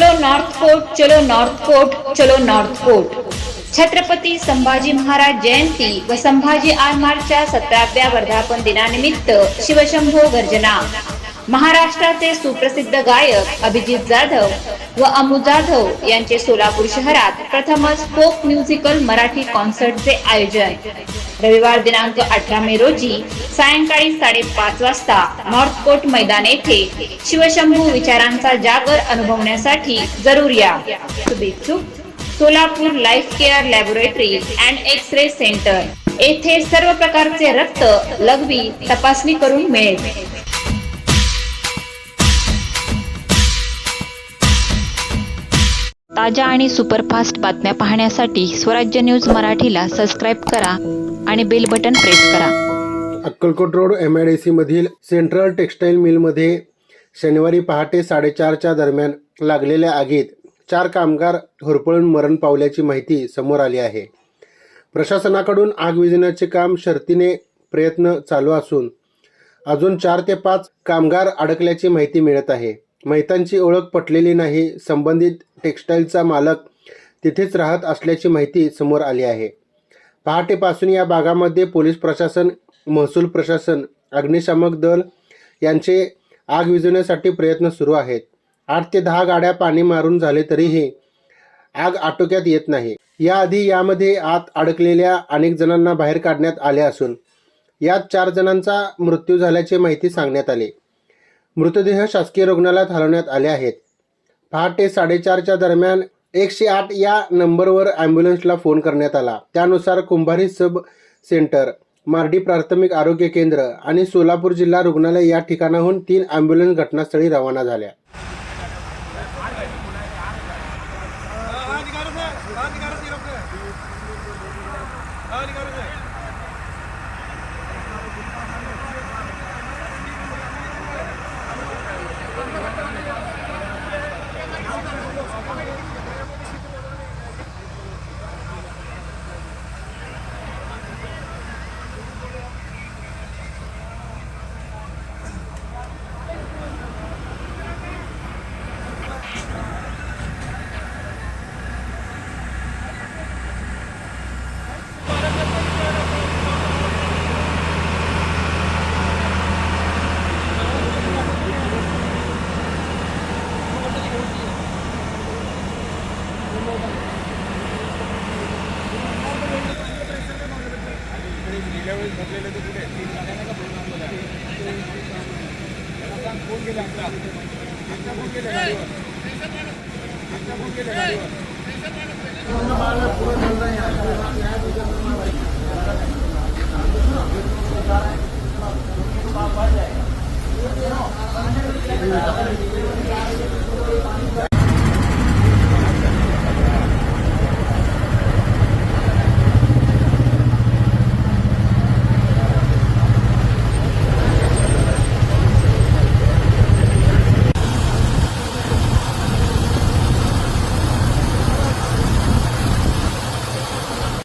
Coat चलो north कोट चलो नॉर्थ कोट छत्रपती संभाजी महाराज जयंती व संभाजी आरमारच्या सतराव्या वर्धापन दिनानिमित्त शिवशंभो गर्जना. महाराष्ट्राचे सुप्रसिद्ध गायक अभिजित जाधव व अमू जाधव यांचे सोलापूर शहरात प्रथमच फोक म्युझिकल मराठी कॉन्सर्टचे आयोजन. रविवार दिनांक अठरा मे रोजी सायंकाळी साडेपाच वाजता नॉर्थ कोर्ट मैदान येथे शिवशंभू विचारांचा जागर अनुभवण्यासाठी जरूर या. शुभेच्छुक Solapur life care laboratory and X ray centre. येथे सर्व प्रकारचे रक्त लघवी तपासणी करून मिळेल. ताज्या आणि सुपरफास्ट बातम्या पाहण्यासाठी स्वराज्य न्यूज मराठीला सबस्क्राईब करा आणि बेल बटन प्रेस करा. Akkalkot road M I D सीमधील central textile मिलमध्ये शनिवारी पहाटे साडेचारच्या दरम्यान लागलेल्या आगीत चार कामगार होरपळून मरण पावल्याची माहिती समोर आली आहे. प्रशासनाकडून आग विजण्याचे काम शर्तीने प्रयत्न चालू असून अजून चार ते पाच कामगार अडकल्याची माहिती मिळत आहे. मैतांची ओळख पटलेली नाही संबंधित टेक्स्टाईलचा मालक तिथेच राहत असल्याची माहिती समोर आली आहे. पहाटेपासून या भागामध्ये पोलीस प्रशासन महसूल प्रशासन अग्निशामक दल यांचे आग विझवण्यासाठी प्रयत्न सुरू आहेत. आठ ते दहा गाड्या पाणी मारून झाले तरीही आग आटोक्यात येत नाही. याआधी यामध्ये आत अडकलेल्या अनेक जणांना बाहेर काढण्यात आले असून यात चार जणांचा मृत्यू झाल्याची माहिती सांगण्यात आली. मृतदेह शासकीय रुग्णालयात हलवण्यात आले आहेत. पहाटे साडेचारच्या दरम्यान एकशे आठ या नंबरवर ॲम्ब्युलन्सला फोन करण्यात आला. त्यानुसार कुंभारी सब सेंटर मार्डी प्राथमिक आरोग्य केंद्र आणि सोलापूर जिल्हा रुग्णालय या ठिकाणाहून तीन ॲम्ब्युलन्स घटनास्थळी रवाना झाल्या. फोन केले आमचा त्यांचा फोन केले गाडीवर त्यांचा फोन केले गाडीवर पूर्ण मारला पुरत